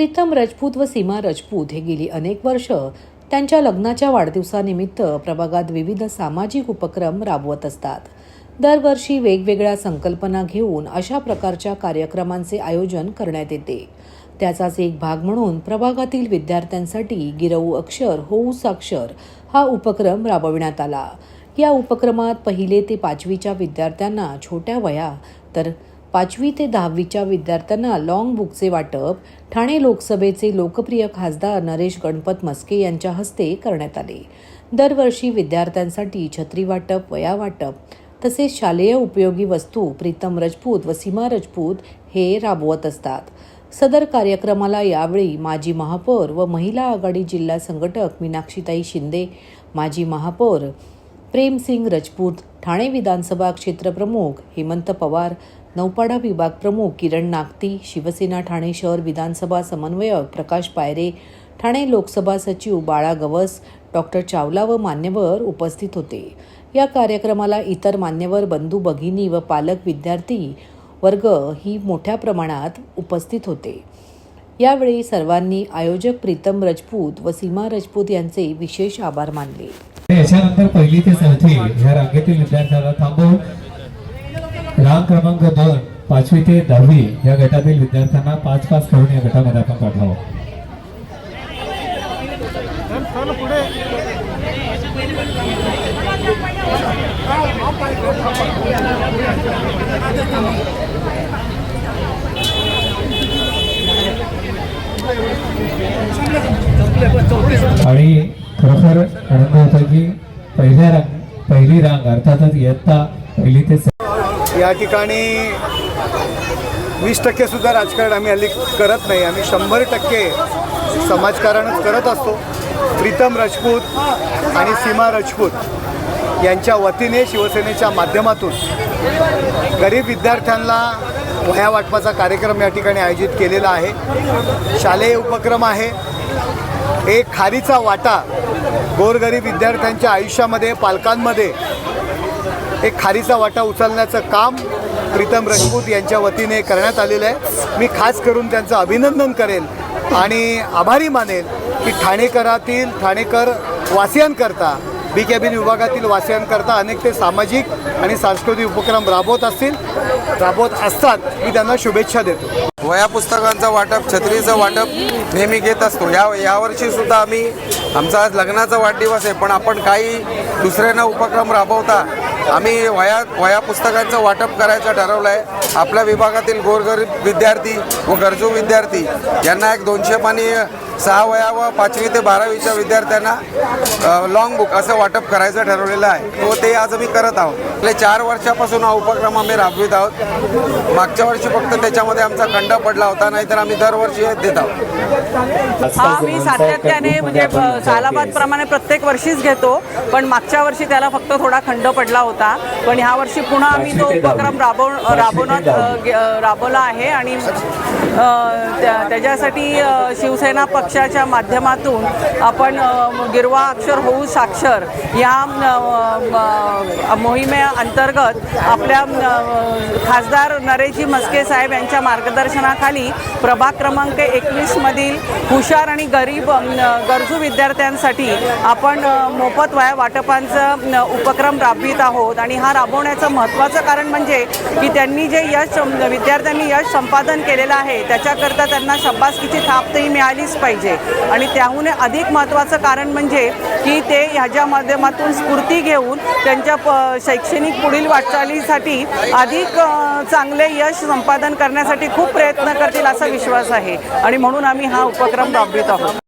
प्रीतम राजपूत व सीमा राजपूत हे गेली अनेक वर्ष त्यांच्या लग्नाच्या वाढदिवसानिमित्त प्रभागात विविध सामाजिक उपक्रम राबवत असतात. दरवर्षी वेगवेगळ्या संकल्पना घेऊन अशा प्रकारच्या कार्यक्रमांचे आयोजन करण्यात येते. त्याचाच एक भाग म्हणून प्रभागातील विद्यार्थ्यांसाठी गिरवू अक्षर होऊ साक्षर हा उपक्रम राबविण्यात आला. या उपक्रमात पहिले ते पाचवीच्या विद्यार्थ्यांना छोट्या वया तर पाचवी ते दहावीच्या विद्यार्थ्यांना लॉंग बुकचे वाटप ठाणे लोकसभेचे लोकप्रिय खासदार नरेश गणपत मस्के यांच्या हस्ते करण्यात आले. दरवर्षी विद्यार्थ्यांसाठी छत्री वाटप वया वाटप तसेच शालेय उपयोगी वस्तू प्रीतम राजपूत व सीमा राजपूत हे राबवत असतात. सदर कार्यक्रमाला यावेळी माजी महापौर व महिला आघाडी जिल्हा संघटक मीनाक्षीताई शिंदे माजी महापौर प्रेमसिंग राजपूत ठाणे विधानसभा क्षेत्रप्रमुख हेमंत पवार नौपाडा विभाग प्रमुख किरण नागती शिवसेना ठाणे शहर विधानसभा समन्वयक प्रकाश पायरे ठाणे लोकसभा सचिव बाळा गवस डॉक्टर चावला व मान्यवर उपस्थित होते. या कार्यक्रमाला इतर मान्यवर बंधू भगिनी व पालक विद्यार्थी वर्ग ही मोठ्या प्रमाणात उपस्थित होते. यावेळी सर्वांनी आयोजक प्रीतम राजपूत व सीमा राजपूत यांचे विशेष आभार मानले. याच्यानंतर पहिली ते चौथी या रांगेतील विद्यार्थ्याला थांबवून रांग क्रमांक दोन पाचवी ते दहावी या गटातील विद्यार्थ्यांना पाच पाच करून या गटामध्ये आपण पाठवावं. आणि खरोखर आनंद होतो की पहिल्या रांग पहिली रांग अर्थातच इयत्ता पहिली ते या ठिकाणी वीस टक्केसुद्धा राजकारण आम्ही हल्ली करत नाही. आम्ही शंभर टक्के समाजकारणच करत असतो. प्रीतम राजपूत आणि सीमा राजपूत यांच्या वतीने शिवसेनेच्या माध्यमातून गरीब विद्यार्थ्यांना वह्या वाटपाचा कार्यक्रम या ठिकाणी आयोजित केलेला आहे. शालेय उपक्रम आहे. एक खारीचा वाटा गोरगरीब विद्यार्थ्यांच्या आयुष्यामध्ये पालकांमध्ये एक खारीचा वाटा उचलण्याचं काम प्रीतम राजपूत यांच्या वतीने करण्यात आलेलं आहे. मी खास करून त्यांचं अभिनंदन करेल आणि आभारी मानेल की ठाणेकरातील ठाणेकर वासियांकरता बी कॅबिन विभागातील वासियांकरता अनेक ते सामाजिक आणि सांस्कृतिक उपक्रम राबवत असतील राबवत असतात मी त्यांना शुभेच्छा देतो. वया पुस्तकांचं वाटप छत्रीचं वाटप नेहमी घेत असतो. या यावर्षी सुद्धा आम्ही आमचा आज लग्नाचा वाढदिवस आहे पण आपण काही दुसऱ्यांना उपक्रम राबवता आम्ही वया वया पुस्तकांचं वाटप करायचं ठरवलं आहे आपल्या विभागातील गोरगरीब विद्यार्थी व गरजू विद्यार्थी यांना एक दोनशे पाणी सहा वया व पाचवी ते बारावीच्या विद्यार्थ्यांना लॉंग बुक असं वाटप करायचं ठरवलेलं आहे. व ते आज आम्ही करत आहोत. आपले चार वर्षापासून हा उपक्रम आम्ही राबवित आहोत. मागच्या वर्षी फक्त त्याच्यामध्ये आमचा खंड पडला होता नाहीतर आम्ही दरवर्षी देत आहोत. हा मी सातत्याने म्हणजे सालाबाद प्रमाणे प्रत्येक वर्षीच घेतो पण मागच्या वर्षी त्याला फक्त थोडा खंड पडला होता. पण ह्या वर्षी पुन्हा आम्ही तो उपक्रम राबव राबवण्यात राबवला आहे आणि त्याच्यासाठी शिवसेना पक्षाच्या माध्यमातून आपण गिरवा अक्षर होऊ साक्षर या अ, मोहिमेअंतर्गत आपल्या खासदार नरेशजी मस्के साहेब यांच्या मार्गदर्शनाखाली प्रभाग क्रमांक एकवीसमधील हुशार आणि गरीब गरजू विद्यार्थ्यांसाठी आपण मोफत वया वाटपांचं उपक्रम राबवित आहोत. आणि हा राबवण्याचं महत्त्वाचं कारण म्हणजे की त्यांनी जे यश विद्यार्थ्यांनी यश संपादन केलेलं आहे त्याच्याकरता त्यांना शब्बासकीची थापतही मिळालीच पाहिजे. आणि त्याहून अधिक महत्त्वाचं कारण म्हणजे की ते ह्याच्या माध्यमातून स्फूर्ती घेऊन त्यांच्या प शैक्षणिक पुढील वाटचालीसाठी अधिक चांगले यश संपादन करण्यासाठी खूप प्रयत्न करतील असा विश्वास आहे. आणि म्हणून आम्ही हा उपक्रम राबवित आहोत.